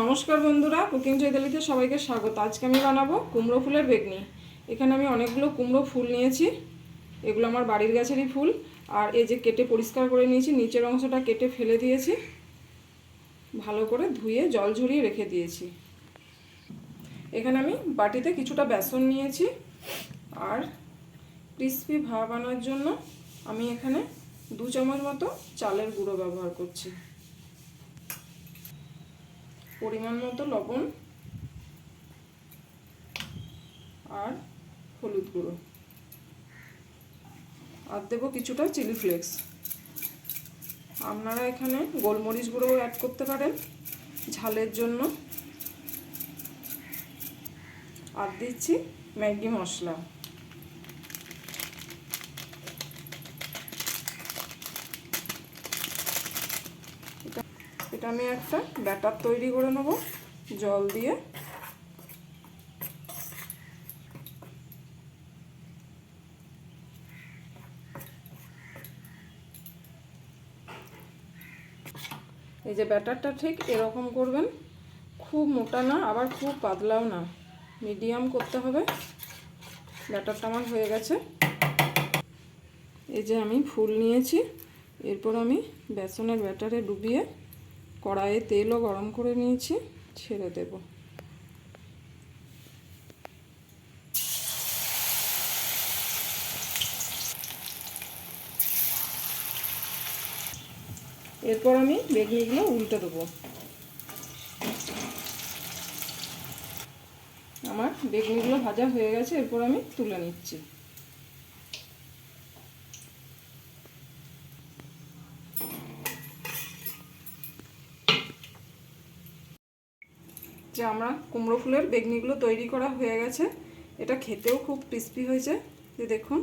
নমস্কার বন্ধুরা, কুকিং চৈতালিতে সবাইকে স্বাগত। আজকে আমি বানাবো কুমড়ো ফুলের বেগনি। এখানে আমি অনেকগুলো কুমড়ো ফুল নিয়েছি। এগুলো আমার বাড়ির গাছেরই ফুল। আর এই যে কেটে পরিষ্কার করে নিয়েছি, নিচের অংশটা কেটে ফেলে দিয়েছি। ভালো করে ধুয়ে জল ঝরিয়ে রেখে দিয়েছি। এখানে আমি বাটিতে কিছুটা বেসন নিয়েছি। আর ক্রিসপি ভাব আনার জন্য আমি এখানে দু চামচ মতো চালের গুঁড়ো ব্যবহার করছি। পরিমাণ মতো লবণ আর হলুদ গুঁড়ো। আর দেবো কিছুটা চিলি ফ্লেক্স। আপনারা এখানে গোলমরিচ গুঁড়ো অ্যাড করতে পারেন ঝালের জন্য। আর দিচ্ছি ম্যাগি মশলা এটা আমি একটা ব্যাটার তৈরি করে নেব, জল দিয়ে। এই যে ব্যাটারটা ঠিক এরকম করবেন, খুব মোটা না, আবার খুব পাতলাও না, মিডিয়াম করতে হবে। ব্যাটারটা আমার হয়ে গেছে। এই যে আমি ফুল নিয়েছি, এরপর আমি বেসনের ব্যাটারে ডুবিয়ে কড়াইয়ে তেলও গরম করে নিয়েছি, ছেড়ে দেব। এরপর আমি বেগনিগুলো উল্টে দেবো। আমার বেগনিগুলো ভাজা হয়ে গেছে, এরপর আমি তুলে নিচ্ছি। যে আমরা কুমড়ো ফুলের বেগনিগুলো তৈরি করা হয়ে গেছে। এটা খেতেও খুব ক্রিস্পি হয়েছে। যে দেখুন।